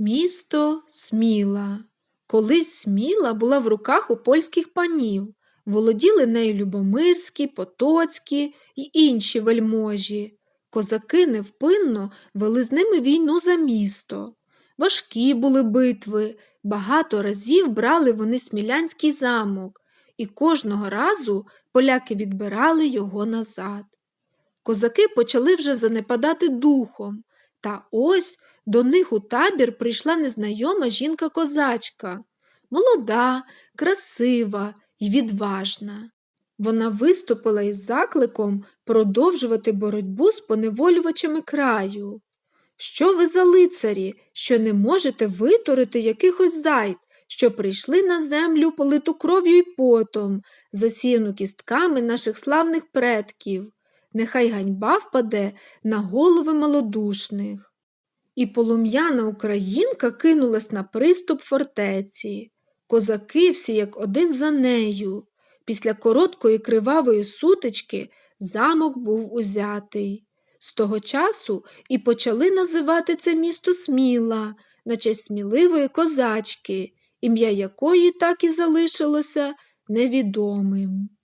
Місто Сміла. Колись Сміла була в руках у польських панів. Володіли нею Любомирські, Потоцькі й інші вельможі. Козаки невпинно вели з ними війну за місто. Важкі були битви, багато разів брали вони смілянський замок, і кожного разу поляки відбирали його назад. Козаки почали вже занепадати духом, та ось до них у табір прийшла незнайома жінка-козачка, молода, красива й відважна. Вона виступила із закликом продовжувати боротьбу з поневолювачами краю. Що ви за лицарі, що не можете витурити якихось зайд, що прийшли на землю политу кров'ю й потом, засіяну кістками наших славних предків? Нехай ганьба впаде на голови малодушних. І полум'яна українка кинулась на приступ фортеці. Козаки всі як один за нею. Після короткої кривавої сутички замок був узятий. З того часу і почали називати це місто Сміла на честь сміливої козачки, ім'я якої так і залишилося невідомим.